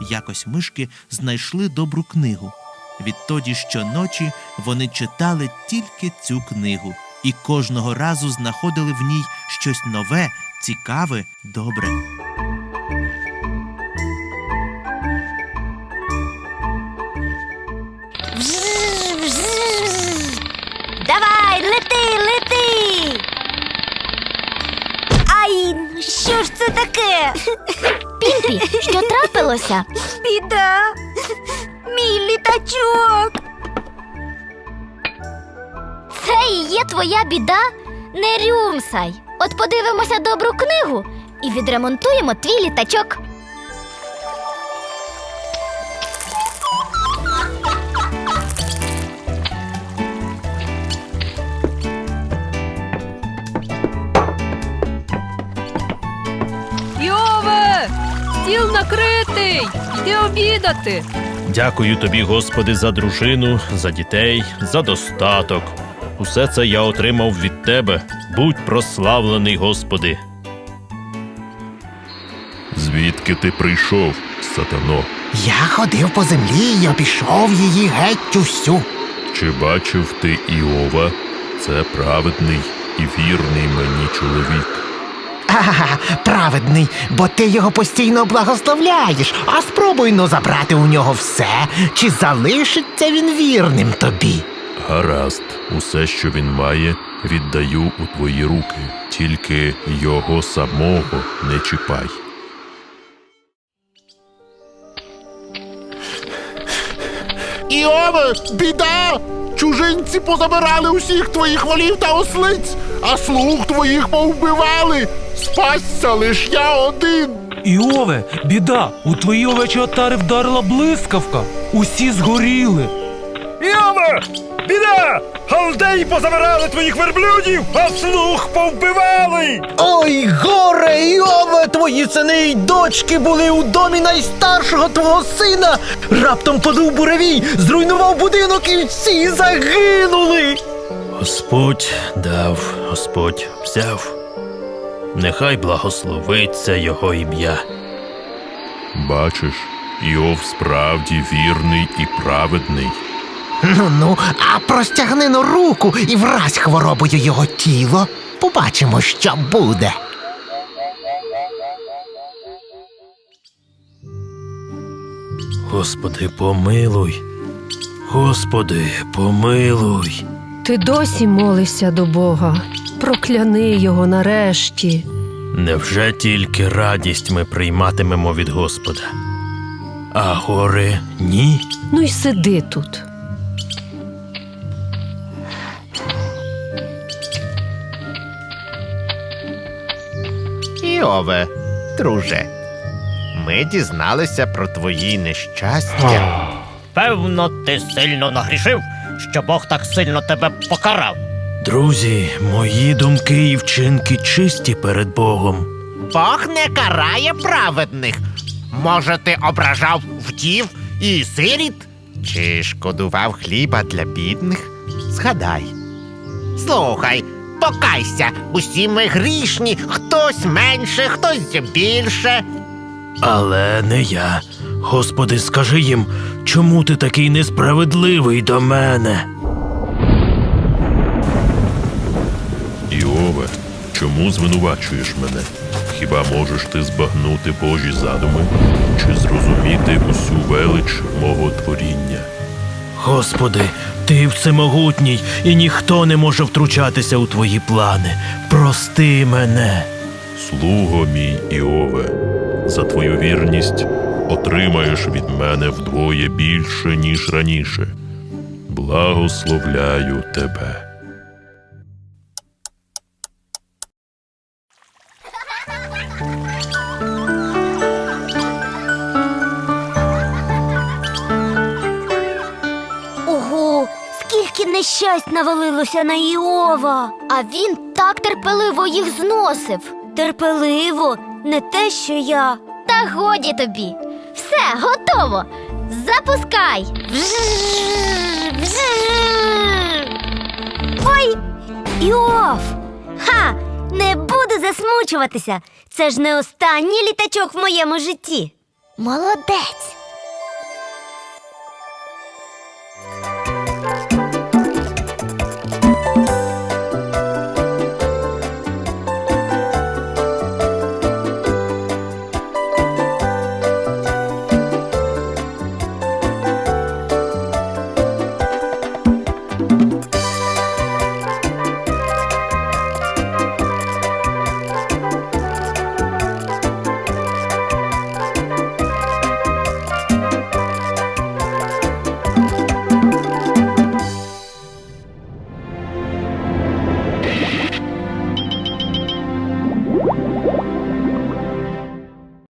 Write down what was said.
Якось мишки знайшли добру книгу. Відтоді щоночі вони читали тільки цю книгу і кожного разу знаходили в ній щось нове, цікаве, добре. Давай, лети, лети. Ай, що ж це таке? Пімпі, що трапилося? Біда. Мій літачок. Це і є твоя біда? Не рюмсай. От подивимося добру книгу і відремонтуємо твій літачок. Стіл накритий! Йди обідати! Дякую тобі, Господи, за дружину, за дітей, за достаток. Усе це я отримав від тебе. Будь прославлений, Господи. Звідки ти прийшов, сатано? Я ходив по землі і обійшов її геть усю. Чи бачив ти Іова? Це праведний і вірний мені чоловік. Ага, праведний, бо ти його постійно благословляєш, а спробуй но забрати у нього все, чи залишиться він вірним тобі. Гаразд, усе, що він має, віддаю у твої руки, тільки його самого не чіпай. Іове, біда! Чужинці позабирали усіх твоїх волів та ослиць, а слуг твоїх повбивали. Спасся лиш я один. Іове, біда, у твої овечі отари вдарила блискавка. Усі згоріли. Іове! Біда! Халдеї позабирали твоїх верблюдів, а слух повбивали! Ой, горе, Іове, твої сини й дочки були у домі найстаршого твого сина. Раптом подув буревій, зруйнував будинок і всі загинули. Господь дав, Господь взяв. Нехай благословиться його ім'я. Бачиш, Іов справді вірний і праведний. Ну ну, а простягни но руку і вразь хворобою його тіло. Побачимо, що буде. Господи, помилуй. Господи, помилуй. Ти досі молишся до Бога. Прокляни його нарешті. Невже тільки радість ми прийматимемо від Господа? А горе ні? Ну й сиди тут. Іове, друже, ми дізналися про твої нещастя. Певно, ти сильно нагрішив, що Бог так сильно тебе покарав. Друзі, мої думки і вчинки чисті перед Богом. Бог не карає праведних. Може, ти ображав вдів і сиріт? Чи шкодував хліба для бідних? Згадай. Слухай, покайся, усі ми грішні, хтось менше, хтось більше. Але не я. Господи, скажи їм, чому ти такий несправедливий до мене? Іове, чому звинувачуєш мене? Хіба можеш ти збагнути Божі задуми чи зрозуміти усю велич мого творіння? Господи, ти всемогутній, і ніхто не може втручатися у твої плани. Прости мене. Слуго мій Іове, за твою вірність отримаєш від мене вдвоє більше, ніж раніше. Благословляю тебе. Скільки нещасть навалилося на Іова. А він так терпеливо їх зносив. Терпеливо, не те, що я. Та годі тобі. Все, готово. Запускай. Ой, Іов! Ха! Не буду засмучуватися. Це ж не останній літачок в моєму житті. Молодець.